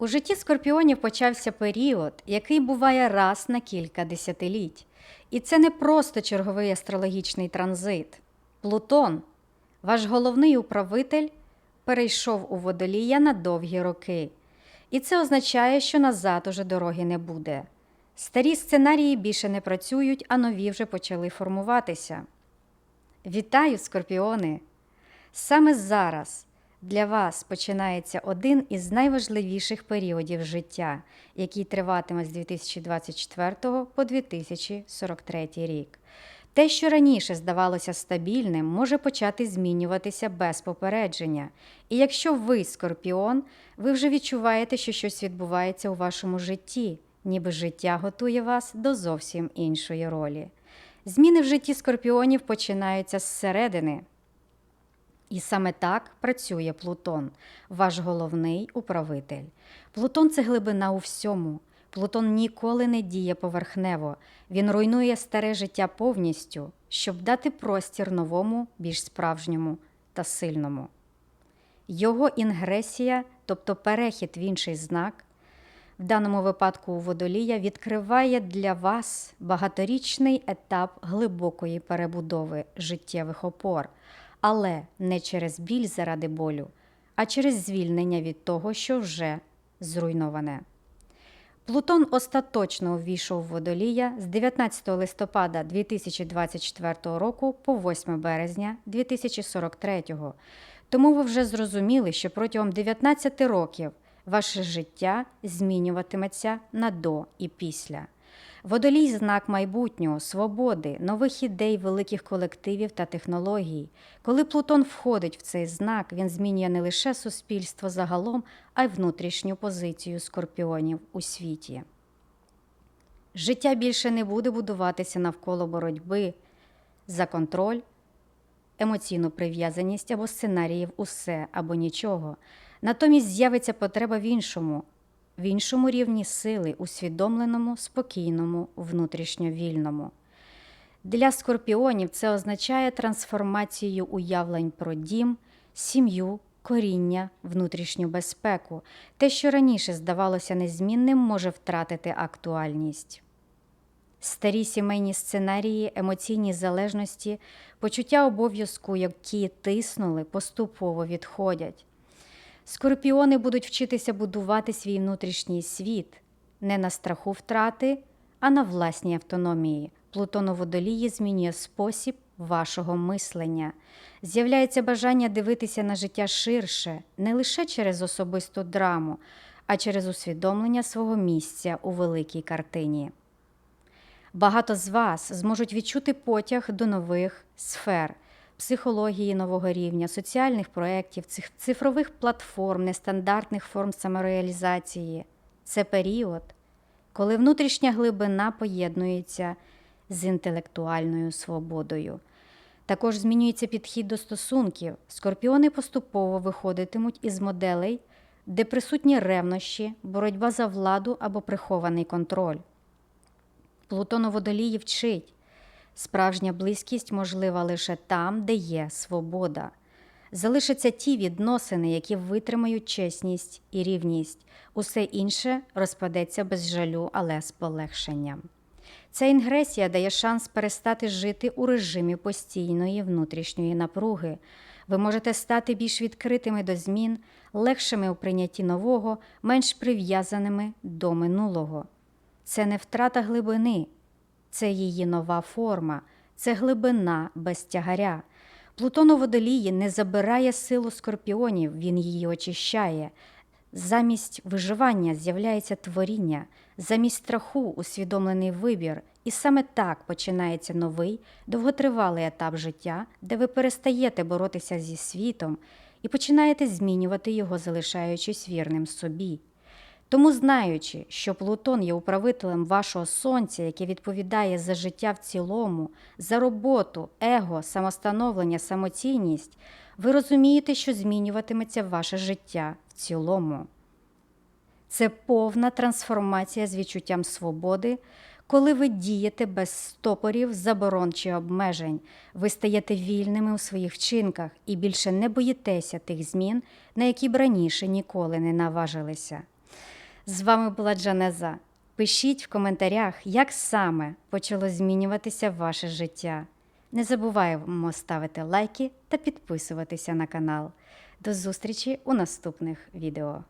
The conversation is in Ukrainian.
У житті скорпіонів почався період, який буває раз на кілька десятиліть. І це не просто черговий астрологічний транзит. Плутон, ваш головний управитель, перейшов у водолія на довгі роки. І це означає, що назад уже дороги не буде. Старі сценарії більше не працюють, а нові вже почали формуватися. Вітаю, скорпіони! Саме зараз для вас починається один із найважливіших періодів життя, який триватиме з 2024 по 2043 рік. Те, що раніше здавалося стабільним, може почати змінюватися без попередження. І якщо ви скорпіон, ви вже відчуваєте, що щось відбувається у вашому житті, ніби життя готує вас до зовсім іншої ролі. Зміни в житті скорпіонів починаються зсередини. І саме так працює Плутон, ваш головний управитель. Плутон це глибина у всьому. Плутон ніколи не діє поверхнево. Він руйнує старе життя повністю, щоб дати простір новому, більш справжньому та сильному. Його інгресія, тобто перехід в інший знак, в даному випадку у водолія, відкриває для вас багаторічний етап глибокої перебудови життєвих опор, але не через біль заради болю, а через звільнення від того, що вже зруйноване. Плутон остаточно увійшов в водолія з 19 листопада 2024 року по 8 березня 2043. Тому ви вже зрозуміли, що протягом 19 років ваше життя змінюватиметься на до і після. Водолій знак майбутнього, свободи, нових ідей, великих колективів та технологій. Коли Плутон входить в цей знак, він змінює не лише суспільство загалом, а й внутрішню позицію скорпіонів у світі. Життя більше не буде будуватися навколо боротьби за контроль, емоційну прив'язаність або сценаріїв усе або нічого. Натомість з'явиться потреба в іншому, в іншому рівні сили, усвідомленому, спокійному, внутрішньовільному. Для скорпіонів це означає трансформацію уявлень про дім, сім'ю, коріння, внутрішню безпеку. Те, що раніше здавалося незмінним, може втратити актуальність. Старі сімейні сценарії, емоційні залежності, почуття обов'язку, які тиснули, поступово відходять. Скорпіони будуть вчитися будувати свій внутрішній світ не на страху втрати, а на власній автономії. Плутон у водолії змінює спосіб вашого мислення. З'являється бажання дивитися на життя ширше, не лише через особисту драму, а через усвідомлення свого місця у великій картині. Багато з вас зможуть відчути потяг до нових сфер психології нового рівня, соціальних проєктів, цифрових платформ, нестандартних форм самореалізації. Це період, коли внутрішня глибина поєднується з інтелектуальною свободою. Також змінюється підхід до стосунків. Скорпіони поступово виходитимуть із моделей, де присутні ревнощі, боротьба за владу або прихований контроль. Плутон у водолії вчить. Справжня близькість можлива лише там, де є свобода. Залишаться ті відносини, які витримають чесність і рівність. Усе інше розпадеться без жалю, але з полегшенням. Ця інгресія дає шанс перестати жити у режимі постійної внутрішньої напруги. Ви можете стати більш відкритими до змін, легшими у прийнятті нового, менш прив'язаними до минулого. Це не втрата глибини, це її нова форма, це глибина без тягаря. Плутон у водолії не забирає силу скорпіонів, він її очищає. Замість виживання з'являється творіння, замість страху усвідомлений вибір, і саме так починається новий, довготривалий етап життя, де ви перестаєте боротися зі світом і починаєте змінювати його, залишаючись вірним собі. Тому, знаючи, що Плутон є управителем вашого сонця, яке відповідає за життя в цілому, за роботу, его, самостановлення, самоцінність, ви розумієте, що змінюватиметься ваше життя в цілому. Це повна трансформація з відчуттям свободи, коли ви дієте без стопорів, заборон чи обмежень, ви стаєте вільними у своїх вчинках і більше не боїтеся тих змін, на які б раніше ніколи не наважилися. З вами була Джанеза. Пишіть в коментарях, як саме почало змінюватися ваше життя. Не забуваємо ставити лайки та підписуватися на канал. До зустрічі у наступних відео.